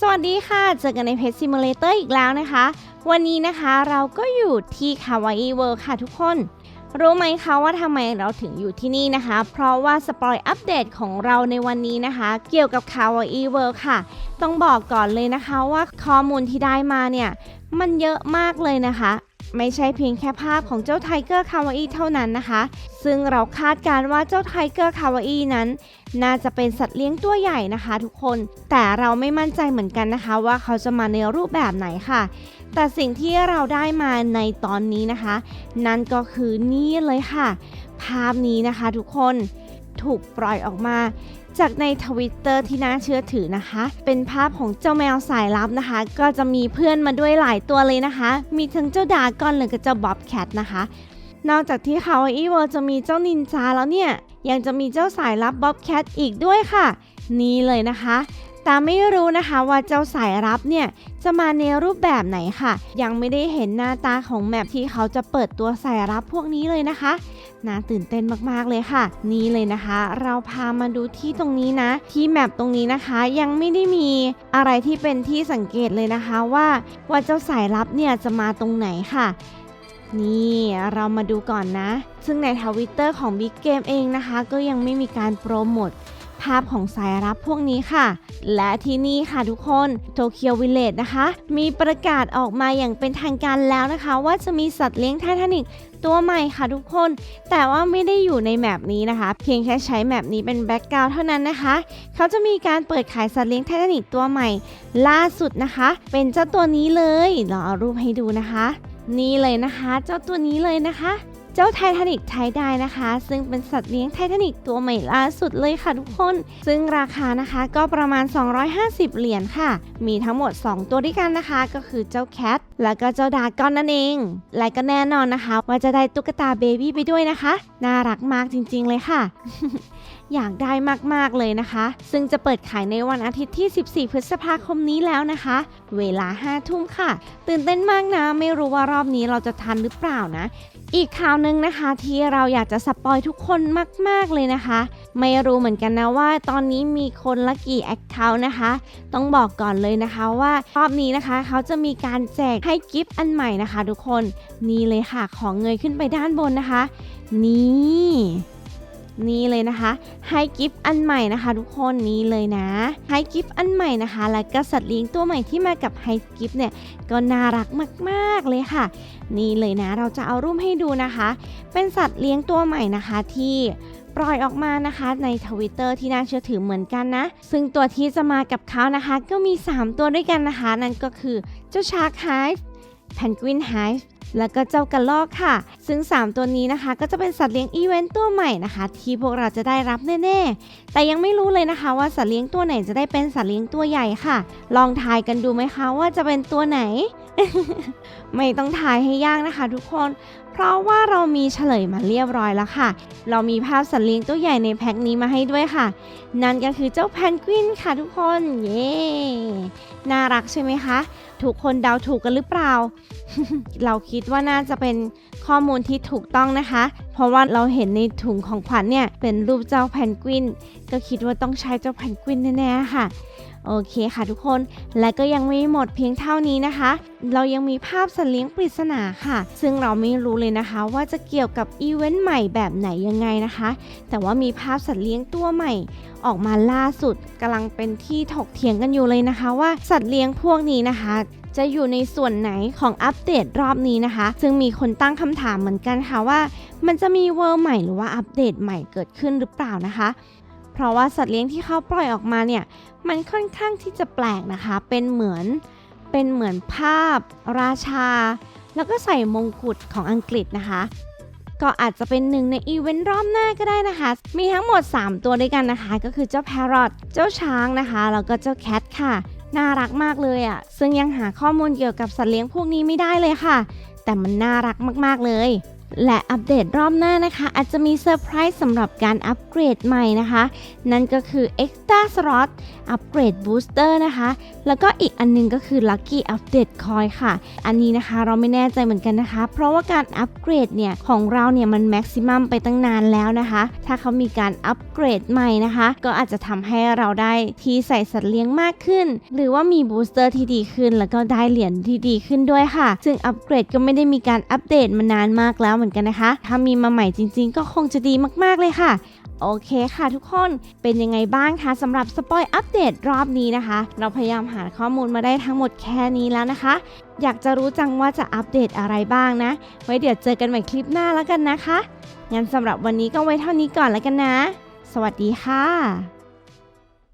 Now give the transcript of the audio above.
สวัสดีค่ะ เจอกันในเพจซิมูเลเตอร์อีกแล้วนะคะ วันนี้นะคะเราก็อยู่ที่คาวาอีเวิร์ค่ะทุกคน รู้ไหมคะว่าทำไมเราถึงอยู่ที่นี่นะคะ เพราะว่าสปอยอัปเดตของเราในวันนี้นะคะ เกี่ยวกับคาวาอีเวิร์ค่ะ ต้องบอกก่อนเลยนะคะว่าข้อมูลที่ได้มาเนี่ย มันเยอะมากเลยนะคะ ไม่ใช่เพียงแค่ภาพของเจ้าไทเกอร์คาวาอีเท่านั้นนะคะ ซึ่งเราคาดการณ์ว่าเจ้าไทเกอร์คาวาอีนั้น น่าจะเป็นสัตว์เลี้ยงตัวใหญ่นะคะทุกคน แต่เราไม่มั่นใจเหมือนกันนะคะว่าเขาจะมาในรูปแบบไหนค่ะ แต่สิ่งที่เราได้มาในตอนนี้นะคะ นั่นก็คือนี่เลยค่ะ ภาพนี้นะคะทุกคน ถูกปล่อยออกมา จากในทวิตเตอร์ที่น่าเชื่อถือนะคะ เป็นภาพของเจ้าแมวสายลับนะคะ ก็จะมีเพื่อนมาด้วยหลายตัวเลยนะคะ มีทั้งเจ้าดากอนหรือกับเจ้าบ๊อบแคทนะคะ นอกจากที่คาวาอีเวิร์จะมีเจ้านินจาแล้วเนี่ย ยังจะมีเจ้าสายลับบ๊อบแคทอีกด้วยค่ะ นี่เลยนะคะ แต่ไม่รู้นะคะว่าเจ้าสายรับเนี่ยจะมาในรูปแบบไหนค่ะ ยังไม่ได้เห็นหน้าตาของแมปที่เขาจะเปิดตัวสายรับพวกนี้เลยนะคะน่าตื่นเต้นมากๆเลยค่ะ นี่เลยนะคะ เราพามาดูที่ตรงนี้นะ ที่แมปตรงนี้นะคะ ยังไม่ได้มีอะไรที่เป็นที่สังเกตเลยนะคะว่าว่าเจ้าสายลับเนี่ยจะมาตรงไหนค่ะ นี่เรามาดูก่อนนะ ซึ่งในทวิตเตอร์ของ Big Game เองนะคะ ก็ยังไม่มีการโปรโมท ภาพของสายรับพวกนี้ค่ะ และที่นี่ค่ะทุกคนโตเกียววิลเลจนะคะ มีประกาศออกมาอย่างเป็นทางการแล้วนะคะ ว่าจะมีสัตว์เลี้ยงไททานิกตัวใหม่ค่ะทุกคน แต่ว่าไม่ได้อยู่ในแมปนี้นะคะ เพียงแค่ใช้แมปนี้เป็นแบ็กกราวด์เท่านั้นนะคะ เขาจะมีการเปิดขายสัตว์เลี้ยงไททานิกตัวใหม่ ล่าสุดนะคะ เป็นเจ้าตัวนี้เลยเราเอารูปให้ดูนะคะ นี่เลยนะคะ เจ้าตัวนี้เลยนะคะ เจ้าไททานิกไทได้นะคะ ซึ่งเป็นสัตว์เลี้ยงไททานิกตัวใหม่ล่าสุดเลยค่ะทุกคน ซึ่งราคานะคะก็ประมาณ 250 เหรียญค่ะ มีทั้งหมด 2 ตัวด้วยกันนะคะ ก็คือเจ้าแคทแล้วก็เจ้าดากอนนั่นเอง และก็แน่นอนนะคะ ว่าจะได้ตุ๊กตาเบบี้ไปด้วยนะคะ น่ารักมากจริงๆเลยค่ะอยากได้มาก ๆ เลยนะคะ ซึ่งจะเปิดขายในวันอาทิตย์ที่ 14 พฤษภาคมนี้แล้วนะคะ เวลา 5 ทุ่มค่ะ ตื่นเต้นมากนะ ไม่รู้ว่ารอบนี้เราจะทันหรือเปล่านะ อีกข่าวหนึ่งนะคะที่เราอยากจะสปอยทุกคนมาก ๆ เลยนะคะ ไม่รู้เหมือนกันนะว่าตอนนี้มีคนละกี่แอคเคาท์นะคะ ต้องบอกก่อนเลยนะคะว่ารอบนี้นะคะ เขาจะมีการแจกให้กิฟต์อันใหม่นะคะ ทุกคนนี่เลยค่ะของเงยขึ้นไปด้านบนนะคะ นี่ นี่เลยนะคะ ให้กิฟต์อันใหม่นะคะ ทุกคนนี่เลยนะ ให้กิฟต์อันใหม่นะคะ แล้วก็สัตว์เลี้ยงตัวใหม่ที่มากับไฮกิฟต์เนี่ยก็น่ารักมากๆเลยค่ะ นี่เลยนะเราจะเอารูปให้ดูนะคะ เป็นสัตว์เลี้ยงตัวใหม่นะคะที่ปล่อยออกมานะคะในทวิตเตอร์ที่น่าเชื่อถือเหมือนกันนะ ซึ่งตัวที่จะมากับเขานะคะ ก็มี 3 ตัวด้วยกันนะคะ นั่นก็คือเจ้าชาร์คไฮฟ์แพนกวินไฮฟ์ แล้วก็เจ้ากระลอกค่ะ ซึ่ง 3 ตัวนี้นะคะ ก็จะเป็นสัตว์เลี้ยงอีเวนต์ตัวใหม่นะคะ ที่พวกเราจะได้รับแน่ๆ แต่ยังไม่รู้เลยนะคะว่าสัตว์เลี้ยงตัวไหนจะได้เป็นสัตว์เลี้ยงตัวใหญ่ค่ะ ลองทายกันดูไหมคะว่าจะเป็นตัวไหน ไม่ต้องทายให้ยากนะคะทุกคน เพราะว่าเรามีเฉลยมาเรียบร้อยแล้วค่ะ เรามีภาพสัตว์เลี้ยงตัวใหญ่ในแพ็คนี้มาให้ด้วยค่ะ นั่นก็คือเจ้าแพนกวินค่ะทุกคน เย้ น่ารักใช่ไหมคะ ทุกคนเดาถูกกันหรือเปล่า เราคิดว่าน่าจะเป็นข้อมูลที่ถูกต้องนะคะ เพราะว่าเราเห็นในถุงของขวัญเนี่ยเป็นรูปเจ้าแพนกวิน ก็คิดว่าต้องใช้เจ้าแพนกวินแน่ๆค่ะ โอเคค่ะทุกคน และก็ยังไม่หมดเพียงเท่านี้นะคะ เรายังมีภาพสัตว์เลี้ยงปริศนาค่ะ ซึ่งเราไม่รู้เลยนะคะ ว่าจะเกี่ยวกับอีเวนต์ใหม่แบบไหนยังไงนะคะ แต่ว่ามีภาพสัตว์เลี้ยงตัวใหม่ ออกมาล่าสุดกำลังเป็นที่ถกเถียงกันอยู่เลยนะคะ ว่าสัตว์เลี้ยงพวกนี้นะคะ จะอยู่ในส่วนไหนของอัปเดตรอบนี้นะคะ ซึ่งมีคนตั้งคำถามเหมือนกันค่ะว่า มันจะมีเวอร์ใหม่หรือว่าอัปเดตใหม่เกิดขึ้นหรือเปล่านะคะ เพราะว่าสัตว์เลี้ยงที่เขาปล่อยออกมาเนี่ยมันค่อนข้างที่จะแปลกนะคะ เป็นเหมือนเป็นเหมือนภาพ ราชา แล้วก็ใส่มงกุฎของอังกฤษนะคะ ก็อาจจะเป็นหนึ่งในอีเวนต์รอบหน้าก็ได้นะคะ มีทั้งหมด 3 ตัวด้วยกันนะคะ ก็คือเจ้าแพรอทเจ้าช้างนะคะ แล้วก็เจ้าแคทค่ะ น่ารักมากเลยอะ่ะ ซึ่งยังหาข้อมูลเกี่ยวกับสัตว์เลี้ยงพวกนี้ไม่ได้เลยค่ะ แต่มันน่ารักมากๆเลย และอัปเดตรอบหน้านะคะ อาจจะมีเซอร์ไพรส์สำหรับการอัปเกรดใหม่นะคะ นั่นก็คือ Extra Slot อัปเกรดบูสเตอร์นะคะ แล้วก็อีกอันหนึงก็คือ Lucky Update Coin ค่ะ อันนี้นะคะเราไม่แน่ใจเหมือนกันนะคะ เพราะว่าการอัปเกรดเนี่ย ของเราเนี่ยมันแม็กซิมัมไปตั้งนานแล้วนะคะ ถ้าเขามีการอัปเกรดใหม่นะคะ ก็อาจจะทำให้เราได้ที่ใส่สัตว์เลี้ยงมากขึ้น หรือว่ามีบูสเตอร์ที่ดีขึ้น แล้วก็ได้เหรียญที่ดีขึ้นด้วยค่ะ ซึ่งอัปเกรดก็ไม่ได้มีการอัปเดตมานานมากแล้วเหมือนกันนะคะ ถ้ามีมาใหม่จริง ๆ ก็คงจะดีมากๆเลยค่ะ โอเคค่ะทุกคนเป็นยังไงบ้างคะสำหรับสปอยอัปเดตรอบนี้นะคะ เราพยายามหาข้อมูลมาได้ทั้งหมดแค่นี้แล้วนะคะ อยากจะรู้จังว่าจะอัปเดตอะไรบ้างนะ ไว้เดี๋ยวเจอกันใหม่คลิปหน้าแล้วกันนะคะงั้นสำหรับวันนี้ก็ไว้เท่านี้ก่อนแล้วกันนะ สวัสดีค่ะ